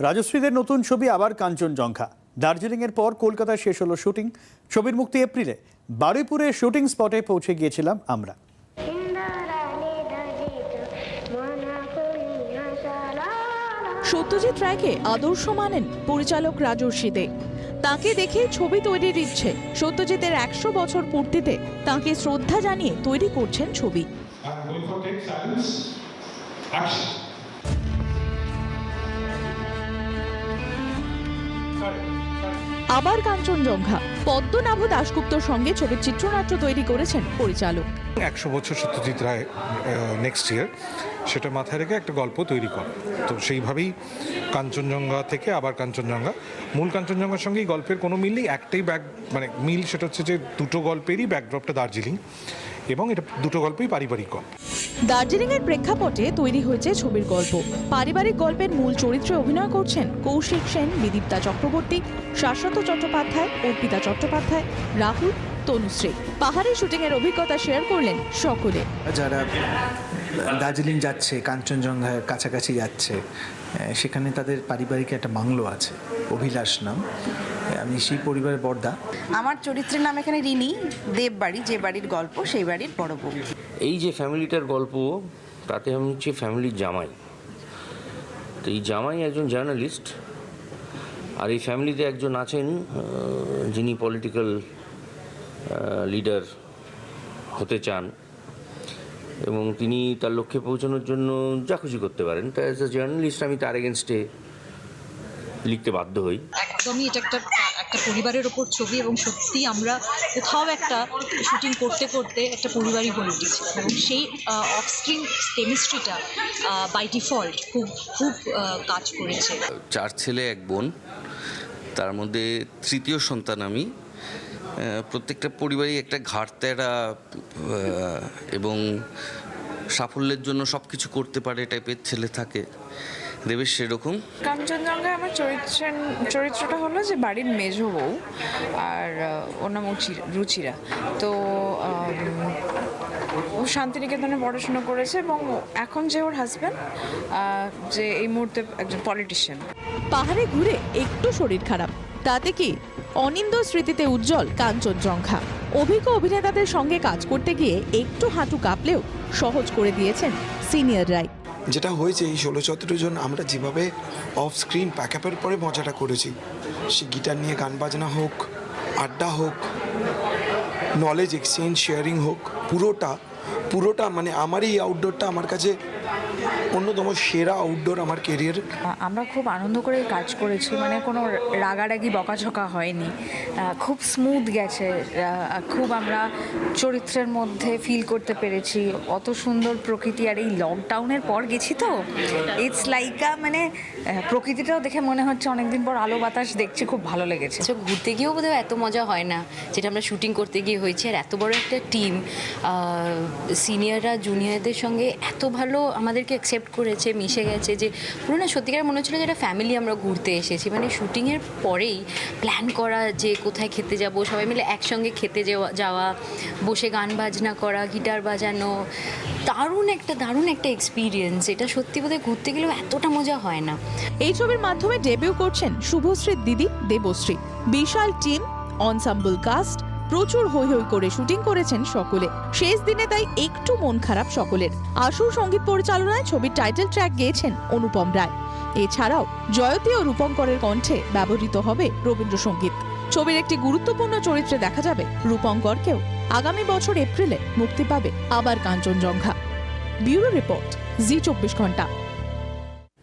রাজশ্রীদের নতুন ছবি আবার কাঞ্চনজঙ্ঘা। দার্জিলিংয়ের পর কলকাতায় শেষ হলো শুটিং। ছবির মুক্তি এপ্রিলে। বারুইপুরে শুটিং স্পটে পৌঁছে গিয়েছিলাম আমরা। সত্যজিৎ রায়কে আদর্শ মানেন পরিচালক রাজর্ষিদে তাকে দেখে ছবি তৈরির ইচ্ছে সত্যজিতের একশো বছর পূর্তিতে তাকে শ্রদ্ধা জানিয়ে তৈরি করছেন ছবি। আবার কাঞ্চনজঙ্ঘা। পদ্মনাভ দাশগুপ্তর সঙ্গে ছবির চিত্রনাট্য তৈরি করেছেন পরিচালক। একশো বছর সত্যজিৎ রায় নেক্সট ইয়ার সেটা মাথায় রেখে একটা গল্প তৈরি করে তো সেইভাবেই কাঞ্চনজঙ্ঘা থেকে আবার কাঞ্চনজঙ্ঘা। মূল কাঞ্চনজঙ্ঘার সঙ্গে গল্পের কোনো মিল নেই একটাই ব্যাক মানে মিল সেটা হচ্ছে যে দুটো গল্পেরই ব্যাকড্রপটা দার্জিলিং। এবং এটা দুটো গল্পই পারিবারিক গল্প। দার্জিলিংয়ের প্রেক্ষাপটে তৈরি হয়েছে ছবির গল্প। পারিবারিক গল্পের মূল চরিত্রে অভিনয় করছেন কৌশিক সেন বিদীপ্তা চক্রবর্তী শাশ্বত চট্টোপাধ্যায় অর্পিতা চট্টোপাধ্যায় রাহুল তনুশ্রী। পাহাড়ি শুটিংয়ের অভিজ্ঞতা শেয়ার করলেন সকলে। যারা দার্জিলিং যাচ্ছে কাঞ্চনজঙ্ঘার কাছাকাছি যাচ্ছে সেখানে তাদের পারিবারিক একটা বাংলো আছে অভিলাষ নাম। আমি সেই পরিবারের বর্দা। আমার চরিত্রের নাম এখানে রিনি দেববাড়ি যে বাড়ির গল্প সেই বাড়ির বড় বউ। এই যে ফ্যামিলিটার গল্প তাতে আমি হচ্ছে ফ্যামিলির জামাই। তো এই জামাই একজন জার্নালিস্ট আর এই ফ্যামিলিতে একজন আছেন যিনি পলিটিক্যাল লিডার হতে চান। এবং তিনি তার লক্ষ্যে পৌঁছানোর জন্য যা খুশি করতে পারেন। তা অ্যাজ এ জার্নালিস্ট আমি তার এগেনস্টে লিখতে বাধ্য হই। একদমই এটা একটা একটা পরিবারের ওপর ছবি এবং সত্যি আমরা কোথাও একটা শুটিং করতে করতে একটা পরিবারই হয়ে উঠেছি। এবং সেই অফ স্ক্রিন কেমিস্ট্রিটা বাই ডিফল্ট খুব খুব কাজ করেছে। চার ছেলে এক বোন। তার মধ্যে তৃতীয় সন্তান আমি। প্রত্যেকটা পরিবারই একটা ঘাটতেরা এবং সাফল্যের জন্য সব কিছু করতে পারে টাইপের ছেলে থাকে। দেবেশ সেরকম? কাঞ্চনজঙ্ঘায় আমার চরিত্রের চরিত্রটা হলো যে বাড়ির মেজ বউ আর ওর নাম রুচি- রুচিরা। তো ও শান্তিনিকেতনে পড়াশোনা করেছে এবং এখন যে ওর হাজব্যান্ড যে এই মুহূর্তে একজন পলিটিশিয়ান পাহাড়ে ঘুরে একটু শরীর খারাপ তাতে কি অনিন্দ স্মৃতিতে উজ্জ্বল কাঞ্চনজঙ্ঘা অভিজ্ঞ অভিনেতাদের সঙ্গে কাজ করতে গিয়ে একটু হাঁটু কাঁপলেও সহজ করে দিয়েছেন সিনিয়ররাই যেটা হয়েছে, এই ষোলো সতেরো জন আমরা যেভাবে অফ স্ক্রিন প্যাক আপের পরে মজাটা করেছি। সে গিটার নিয়ে গান বাজনা হোক, আড্ডা হোক নলেজ এক্সচেঞ্জ শেয়ারিং হোক, পুরোটা পুরোটা মানে আমার এই আউটডোরটা আমার কাছে অন্যতম সেরা আউটডোর আমার কেরিয়ার আমরা খুব আনন্দ করে কাজ করেছি মানে কোনো রাগারাগি বকাঝকা হয়নি। খুব স্মুথ গেছে খুব আমরা চরিত্রের মধ্যে ফিল করতে পেরেছি। অত সুন্দর প্রকৃতি আর এই লকডাউনের পর গেছি তো। ইটস লাইক মানে প্রকৃতিটাও দেখে মনে হচ্ছে অনেকদিন পর আলো বাতাস দেখছি খুব ভালো লেগেছে। তো ঘুরতে গিয়েও বোধহয় এত মজা হয় না যেটা আমরা শুটিং করতে গিয়ে হয়েছে। আর এত বড় একটা টিম সিনিয়ররা জুনিয়রদের সঙ্গে এত ভালো আমাদেরকে অ্যাকসেপ্ট করেছে, মিশে গেছে যে, পুরো না সত্যিকার মনে হচ্ছিল যে একটা ফ্যামিলি আমরা ঘুরতে এসেছি। মানে শুটিংয়ের পরেই প্ল্যান করা যে কোথায় খেতে যাব, সবাই মিলে একসঙ্গে খেতে যাওয়া যাওয়া, বসে গান বাজনা করা গিটার বাজানো, দারুণ একটা দারুণ একটা এক্সপিরিয়েন্স এটা সত্যি বোধহয় ঘুরতে গেলেও এতটা মজা হয় না। এই ছবির মাধ্যমে ডেবিউ করছেন শুভশ্রীর দিদি দেবশ্রী। বিশাল টিম অনসাম্বল কাস্ট প্রচুর হৈ হৈ করে শুটিং করেছেন সকলে। শেষ দিনে তাই একটু মন খারাপ সকলের। আশু সংগীত পরিচালনায় ছবির টাইটেল ট্র্যাক গেয়েছেন অনুপম রায়। এছাড়াও জয়তী ও রূপঙ্করের কণ্ঠে ব্যবহৃত হবে রবীন্দ্রসঙ্গীত। ছবির একটি গুরুত্বপূর্ণ চরিত্রে দেখা যাবে রূপঙ্করকেও। আগামী বছর এপ্রিলে মুক্তি পাবে আবার কাঞ্চনজঙ্ঘা। ব্যুরো রিপোর্ট, জি চব্বিশ ঘণ্টা।